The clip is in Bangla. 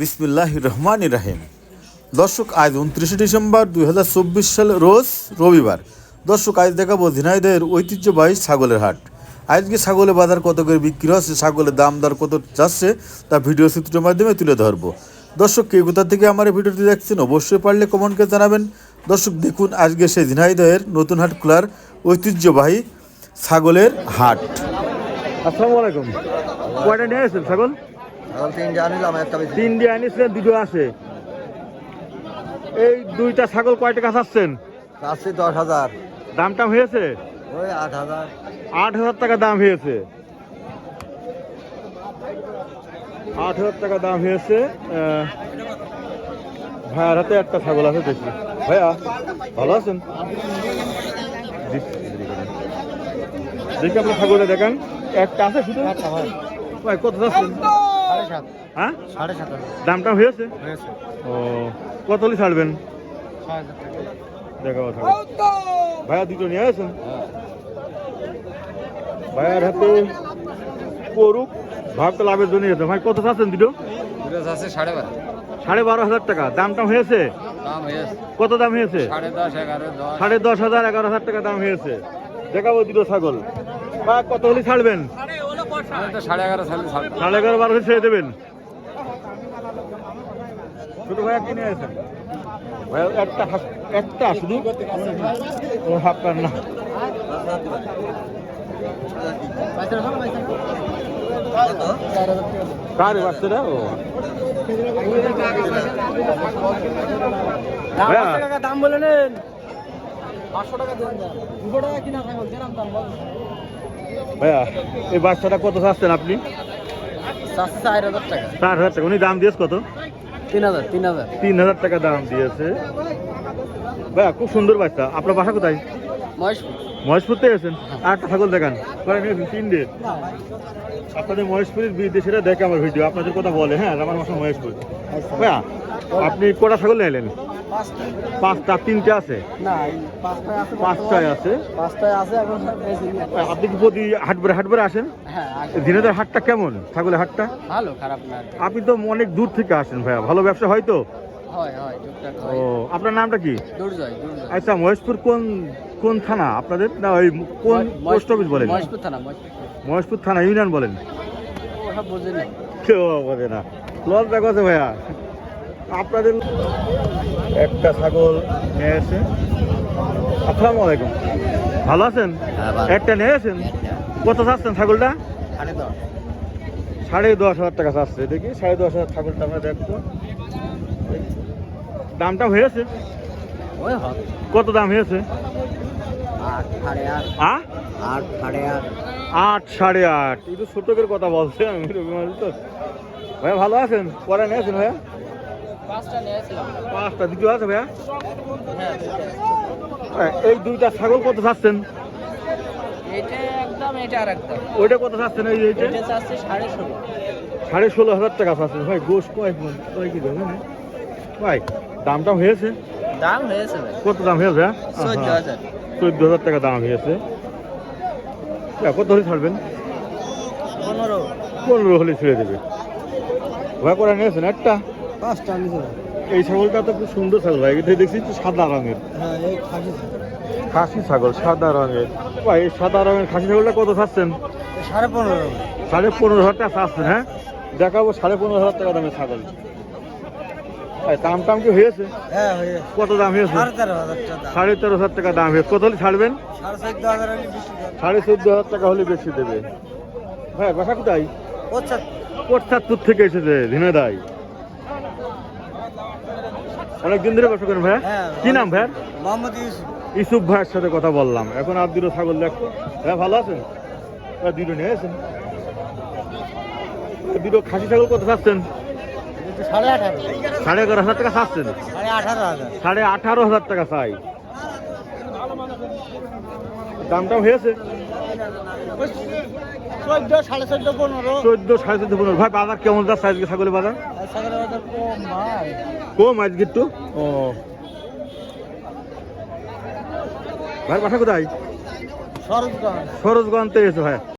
বিসমিল্লাহ রহমান রাহিম। দর্শক, আজ উনত্রিশে ডিসেম্বর দু হাজার চব্বিশ সাল রোজ রবিবার। দর্শক, আজ দেখাবো ঝিনাইদের ঐতিহ্যবাহী ছাগলের হাট। আজকে ছাগলের বাজার কত করে বিক্রি হচ্ছে, ছাগলের দাম দর কত যাচ্ছে, তা ভিডিও চিত্রের মাধ্যমে তুলে ধরবো। দর্শক, কে কোথা থেকে আমার এই ভিডিওটি দেখছেন অবশ্যই পারলে কমেন্টকে জানাবেন। দর্শক, দেখুন আজকে সেই ঝিনাইদহের নতুন হাট খোলার ঐতিহ্যবাহী ছাগলের হাট। আসসালামু আলাইকুম। কয়টা নিয়ে আসছেন ছাগল? বেশি। তিনটে আনিছিলেন দুটো আছে। এই দুইটা ছাগল কয় টাকা চাচ্ছেন? চাচ্ছি দশ হাজার। দাম টাম হয়েছে? ওই আট হাজার। আট হাজার টাকা দাম হয়েছে। আট হাজার টাকা দাম হয়েছে ভাইয়ার হাতে একটা ছাগল আছে দেখি। ভাইয়া ভালো আছেন? দেখি আপনার ছাগলে দেখান। একটা আছে শুধু? ভাই। কত যাচ্ছেন সাড়ে সাত। হ্যাঁ? সাড়ে সাত দামটা হয়েছে? হয়েছে। ও কত হলে ছাড়বেন? দেখাবো ভাইয়া দুটো নিয়ে আসেন। ভাইয়ার হাতে করুক ভাবটা লাভের জন্য যেতে ভাই কত চাচ্ছেন দুটো? দুটো আছে সাড়ে বারো। সাড়ে বারো হাজার টাকা। দামটা হয়েছে? কত দাম হয়েছে? সাড়ে দশ হাজার এগারো হাজার টাকা দাম হয়েছে। দেখাবো দুটো ছাগল। বা কত হলে ছাড়বেন? সাড়ে এগারো সাড়ে এগারো বারো ছেড়ে দেবেন? ছোট ভাইয়া কিনে ভাইয়া একটা একটা শুধু? ও আপনার না। কার বাচ্চাটা? ও। দাম বলে নেন। পাঁচশো টাকা দেন। দুশো টাকা কিনা দাম বল ভাইয়া এই বাচ্চাটা কত চাচ্ছেন আপনি? চার হাজার টাকা। চার হাজার টাকা। উনি দাম দিয়েছে কত? তিন হাজার তিন হাজার। তিন হাজার টাকা দাম দিয়েছে। ভাইয়া খুব সুন্দর বাচ্চা। আপনার বাসা কোথায়? মহেশপুর। থেকে এসেছেন আর একটা ছাগল দেখান। কয় নিয়েছেন তিন ডে আপনাদের মহেশপুরের বিদেশিরা দেখে আমার ভিডিও আপনাদের কথা বলে। হ্যাঁ আমার বাসা মহেশপুর। ভাইয়া আপনি কটা ছাগল নিলেন পাঁচটা। পাঁচটা তিনটে আছে? পাঁচটায় আছে। আপনি কি প্রতি হাটবারে হাটবারে আসেন? হ্যাঁ। দিনেদের হাটটা কেমন? ছাগলের হাটটা? ভালো খারাপ না। আপনি তো অনেক দূর থেকে আসেন ভাইয়া। ভালো ব্যবসা হয় তো? হয় হয় টুকটাক ও আপনার নামটা কি? দুর্জয় দুর্জয়। আচ্ছা মহেশপুর কোন কোন থানা আপনাদের? না ওই কোন পোস্ট অফিস বলেন? মহেশপুর থানা মহেশপুর মহেশপুর থানা ইউনিয়ন বলেন। ওসব বুঝে নেই কেউ বোঝে না। লজ্জা কথা ভাইয়া। আপনাদের একটা ছাগল নিয়ে এসে আসসালামু আলাইকুম। ভালো আছেন? একটা নিয়ে এসেন কত চাচ্ছেন ছাগলটা? সাড়ে দশ। সাড়ে দশ হাজার টাকা চাচ্ছে। দেখি সাড়ে দশ হাজার ছাগলটা আমরা দেখব। দামটা হয়েছে? কত দাম হয়েছে? আট সাড়ে আট। সাড়ে আট। একটু ছোটকের কথা বলছে আমি রবি তো। ভাইয়া ভালো আছেন? পরে নিয়েছেন ভাইয়া? পাঁচটা দ্বিতীয় আছে ভাইয়া? হ্যাঁ হ্যাঁ, এই দুইটা ছাগল কত চাচ্ছেন? এটা একদম এটা ওইটা কত চাচ্ছেন এই এইটা? সাড়ে ষোলো। সাড়ে ষোলো হাজার টাকা চাচ্ছেন। ভাই গোস কয়েক মণ? কয় কি দেবেন ভাই দামটা হয়েছে? দাম হয়েছে ভাই। কত দাম হয়েছে ভাইয়া? চোদ্দ হাজার। চোদ্দ হাজার টাকা দাম হয়েছে। কত হলে ছাড়বেন? পনেরো। পনেরো হলে ছেড়ে দেবে। ভাই করে নিয়েছেন? একটা? পাঁচটা এই ছাগলটা তো খুব সুন্দর ছাগল ভাই এটা দেখছি একটু সাদা রঙের। হ্যাঁ খাসি ছাগল। সাদা রঙের। ভাই এই সাদা রঙের খাসি ছাগলটা কত চাচ্ছেন সাড়ে পনেরো। সাড়ে পনেরো হাজার টাকা চাচ্ছেন হ্যাঁ? দেখাবো সাড়ে পনেরো হাজার টাকা দামের ছাগল। দাম টাম কি হয়েছে? হ্যাঁ কত দাম হয়েছে? সাড়ে তেরো হাজার টাকা দাম। হয়েছে। কত হলে ছাড়বেন? সাড়ে চোদ্দ হাজার টাকা হলে বেশি দেবে। ভাই বাসা কোথায়? পশ্চাত্তর থেকে এসেছে ধিনেদাই। অনেকদিন ধরে বসে করেন ভাইয়া হ্যাঁ কি নাম মোহাম্মদ ইউসুফ। ইসুফ ভাইয়ের সাথে কথা বললাম। এখন আর দুটো ছাগল দেখো। হ্যাঁ ভালো আছেন? দুটো নিয়ে আছেন দুটো খাসি ছাগল কত এটা সাড়ে আঠারো সাড়ে এগারো হাজার টাকা চাচ্ছেন? সাড়ে আঠারো হাজার সাড়ে আঠারো হাজার টাকা চাই। দামটাও হয়েছে। চোদ্দ সাড়ে চোদ্দ পনেরো। চোদ্দ সাড়ে চোদ্দ পনেরো ভাই বাজার কেমন যাচ্ছে আজকে ছাগলের বাজার? সাগরের বাজার কম ভাই কম আজকে একটু। ও। ভাই বাসা কোথায়? সরজগঞ্জ। সরোজগঞ্জ থেকে এসে ভাই।